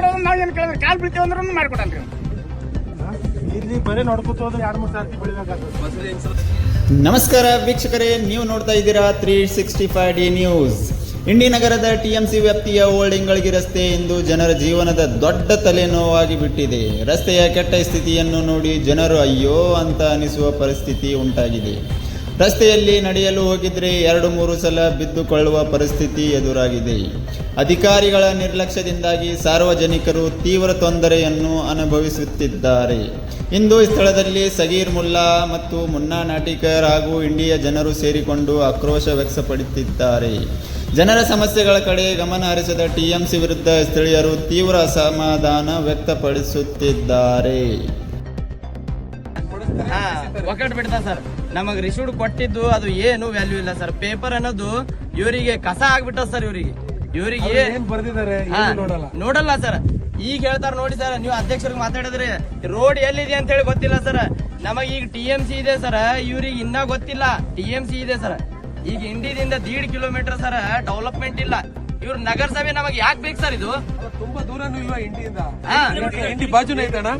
ಕೇಳಿದ್ರೆ? ಕಾಲ್ ಬೀಳ್ತೀವಿ ಅಂದ್ರೆ ಮಾಡ್ಕೊಡಲ್ರಿ. ಇಲ್ಲಿ ಬರೀ ನೋಡ್ಕೊತ ಹೋದ್ರೆ ಎರಡು ಮೂರು ಸರ್ತಿ ಬೆಳಿಬೇಕಾಗ್ತದೆ ನಮಸ್ಕಾರ ವೀಕ್ಷಕರೇ ನೀವು ನೋಡ್ತಾ ಇದ್ದೀರಾ three sixty five D news Indi ನಗರದ ಟಿಎಂಸಿ ವ್ಯಾಪ್ತಿಯ ಹೋಲ್ಡಿಂಗ್ಗಳಿಗೆ ರಸ್ತೆ ಇಂದು ಜನರ ಜೀವನದ ದೊಡ್ಡ ತಲೆನೋವಾಗಿ ಬಿಟ್ಟಿದೆ. ರಸ್ತೆಯ ಕೆಟ್ಟ ಸ್ಥಿತಿಯನ್ನು ನೋಡಿ ಜನರು ಅಯ್ಯೋ ಅಂತ ಅನಿಸುವ ಪರಿಸ್ಥಿತಿ ಉಂಟಾಗಿದೆ. ರಸ್ತೆಯಲ್ಲಿ ನಡೆಯಲು ಹೋಗಿದ್ರೆ ಎರಡು ಮೂರು ಸಲ ಬಿದ್ದುಕೊಳ್ಳುವ ಪರಿಸ್ಥಿತಿ ಎದುರಾಗಿದೆ. ಅಧಿಕಾರಿಗಳ ನಿರ್ಲಕ್ಷ್ಯದಿಂದಾಗಿ ಸಾರ್ವಜನಿಕರು ತೀವ್ರ ತೊಂದರೆಯನ್ನು ಅನುಭವಿಸುತ್ತಿದ್ದಾರೆ. ಇಂದು ಸ್ಥಳದಲ್ಲಿ ಸಗೀರ್ ಮುಲ್ಲಾ ಮತ್ತು ಮುನ್ನಾ ನಾಟಿಕರ್ ಹಾಗೂ ಇಂಡಿಯ ಜನರು ಸೇರಿಕೊಂಡು ಆಕ್ರೋಶ ವ್ಯಕ್ತಪಡುತ್ತಿದ್ದಾರೆ ಜನರ ಸಮಸ್ಯೆಗಳ ಕಡೆ ಗಮನ ಹರಿಸದ ಟಿಎಂಸಿ ವಿರುದ್ಧ ಸ್ಥಳೀಯರು ತೀವ್ರ ಅಸಮಾಧಾನ ವ್ಯಕ್ತಪಡಿಸುತ್ತಿದ್ದಾರೆ. ಸರ್ ನಮಗೆ ರಿಸೀವ್ಡ್ ಕೊಟ್ಟಿದ್ದು ಅದು ಏನು ವ್ಯಾಲ್ಯೂ ಇಲ್ಲ ಸರ್ ಪೇಪರ್ ಅನ್ನೋದು ಇವರಿಗೆ ಕಸ ಆಗ್ಬಿಟ್ಟ ಸರ್ ಇವರಿಗೆ. ಇವರಿಗೆ ಏನ್ ಬರ್ದಿದ್ದಾರೆ ನೋಡಲ್ಲ. ನೋಡಲ್ಲ ಸರ್ ಈಗ ಹೇಳ್ತಾರ ನೋಡಿ ಸರ್ ನೀವು ಅಧ್ಯಕ್ಷರಿಗೆ ಮಾತಾಡಿದ್ರಿ. ರೋಡ್ ಎಲ್ಲಿದೆ ಅಂತ ಹೇಳಿ ಗೊತ್ತಿಲ್ಲ ಸರ್ ನಮಗ್ ಈಗ ಟಿ ಎಂ ಸಿ ಇದೆ ಸರ್ ಇವ್ರಿಗೆ ಇನ್ನ ಗೊತ್ತಿಲ್ಲ. ಟಿ ಎಂ ಸಿ ಇದೆ ಸರ್ ಈಗ ಇಂಡಿದಿಂದ ದೀಡ್ ಕಿಲೋಮೀಟರ್ ಸರ್ ಡೆವಲಪ್ಮೆಂಟ್ ಇಲ್ಲ. ಇವ್ರ ನಗರಸಭೆ ನಮಗ್ ಯಾಕೆ ಬೇಕು ಸರ್ ಇದು? ತುಂಬಾ ದೂರನೂ ಇಲ್ವಾ ಇಂಡಿಯಿಂದ ಇಂಡಿ- ಬಾಜು ಬಾಜುನ ಐತಣ್ಣ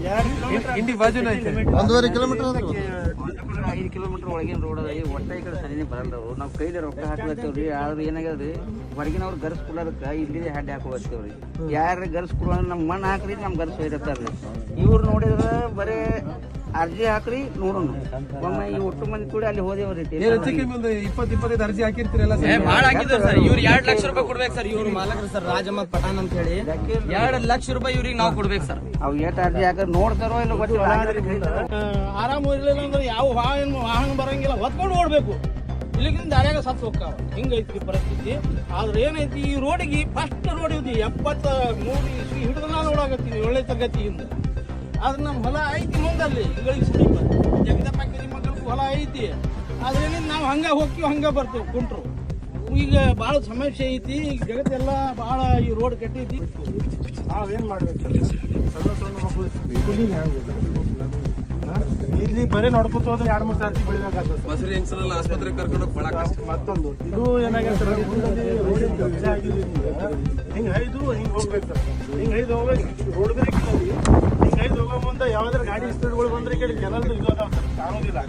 ಇಂ- ಇಂಡಿ ಬಾಜುನ ಐತೆ. ಒಂದೂವರೆ ಕಿಲೋಮೀಟರ್ ಐದು ಕಿಲೋಮೀಟರ್ ಒಳಗಿನ ರೋಡ್ ಅದ ಒಟ್ಟ ಈ ಕಡೆ ಸರಿನೇ ಬರಲ್ಲ ಅವ್ರು. ನಾವು ಕೈಲಿ ರೊಕ್ಕ ಹಾಕ್ಲತ್ತೇವ್ರಿ, ಆದ್ರೆ ಏನಾಗ್ಯದ್ರಿ, ಹೊರಗಿನವ್ರು ಗರ್ಸ್ ಕೊಡೋದಕ್ಕ ಇಲ್ಲಿ ಹ್ಯಾಂಡ್ ಹಾಕೋತ್ತೇವ್ರಿ ಯಾರು ಗರ್ಸ್ ಕೊಡೋ ನಮ್ಮ ಮಣ್ಣು ಹಾಕ್ರಿ ನಮ್ಮ ಗರ್ಸ್ ಒಯ್ದತ್ತಾರ್ರಿ ಇವ್ರು ನೋಡಿದ್ರೆ ಬರೇ ಅರ್ಜಿ ಹಾಕ್ರಿ ನೋಡೋಣ. ಒಮ್ಮೆ ಈ ಒಟ್ಟು ಮಂದಿ ಕೂಡ ಅಲ್ಲಿ ಹೋದೇವ್ರಿ ಏನ್ ಹೆಚ್ಚಿಗೆ ಒಂದು ಇಪ್ಪತ್ತು ಇಪ್ಪತ್ತೈದು ಅರ್ಜಿ ಹಾಕಿರ್ತೀರಲ್ಲ ಏ, ಬಾಳ ಹಾಕಿದ್ರು ಸರ್. ಇವ್ರು ಎರಡ್ ಲಕ್ಷ ರೂಪಾಯಿ ಕೊಡ್ಬೇಕು ಸರ್. ಇವ್ರು ಮಾಲಕರು ಸರ್ ರಾಜಮ್ಮ ಪಠಾಣ್ ಅಂತ ಹೇಳಿ. ಎರಡ್ ಲಕ್ಷ ರೂಪಾಯಿ ಇವ್ರಿಗೆ ನಾವು ಕೊಡ್ಬೇಕು ಸರ್. ಅವ್ ಎಷ್ಟು ಅರ್ಜಿ ಹಾಕಿ ನೋಡ್ತಾರೋ ಇಲ್ಲ ಗೊತ್ತಿಲ್ಲ. ಆರಾಮ ಇರ್ಲಿಲ್ಲ ಅಂದ್ರೆ ಯಾವ ವಾಹನ ವಾಹನ ಬರಂಗಿಲ್ಲ. ಹೊತ್ಕೊಂಡು ಓಡ್ಬೇಕು. ಇಲ್ಲಿಗಿಂದ ದಾರ್ಯಾಗ ಸತ್ ಹೋಗ್ತಾವ. ಹಿಂಗೈತಿ ಪರಿಸ್ಥಿತಿ. ಆದ್ರೆ ಏನೈತಿ ಈ ರೋಡಿಗೆ ಫಸ್ಟ್ ರೋಡ್ ಇದು ಎಪ್ಪತ್ತ ಮೂರು ಇಸ್ವಿ ಹಿಡಿದು ನಾನು ಒಳ್ಳೆ ತರಗತಿ ತರಗತಿಯಿಂದ. ಆದ್ರೆ ನಮ್ಮ ಹೊಲ ಐತಿ ಮುಂದಲ್ಲಿ. ಹಿಂಗಳಿಗೆ ಸಮೀಪ. ಜಗದಪ್ಪ ಮಕ್ಕಳಿಗೆ ಹೊಲ ಐತಿ. ಆದ್ರೆ ನಾವು ಹಂಗ ಹೋಗ್ತೀವಿ, ಹಂಗ ಬರ್ತೀವಿ ಕುಂಟ್ರು. ಈಗ ಭಾಳ ಸಮಸ್ಯೆ ಐತಿ. ಈಗ ಜಗತ್ತೆಲ್ಲ ಭಾಳ ಈ ರೋಡ್ ಕಟ್ಟೈತಿ. ನಾವೇನ್ ಮಾಡ್ಬೇಕು? ಸಣ್ಣ ಸಣ್ಣ ಮಕ್ಕಳು ಇಲ್ಲಿ ಬರೀ ನೋಡ್ಕೊತ ಹೋದ್ರೆ ಎರಡು ಮೂರು ಸರ್ತಿ ಬೆಳಿಬೇಕಾಗ್ತದೆ ಬಸರಿ ಹೆಂಗಸರಲ್ಲ ಆಸ್ಪತ್ರೆ ಕರ್ಕೊಂಡು ಬಹಳ ಕಷ್ಟ ಮತ್ತೊಂದು ಇದು ಏನಾಗೈತೆ ಮುಂದೆ ರೋಡಿನ ಕಬ್ಜೆ ಹಿಂಗ್ ಐದು ಹಿಂಗ್ ಹೋಗ್ಬೇಕು ಸರ್. ಹಿಂಗ್ ಐದು ಹೋಗ್ಬೇಕು. ರೋಡ್ ಬ್ರೇಕ್ ಹಿಂಗ್ ಐದು ಹೋಗೋ ಮುಂದೆ ಯಾವ್ದಾರ ಗಾಡಿ ಸ್ಪೀಡ್ಗಳು ಬಂದ್ರೆ ಕೇಳಿ ಕಡೆ ಜನರಲ್ ಇದು ಅದಾವ ಸರ್. ಇಲ್ಲ.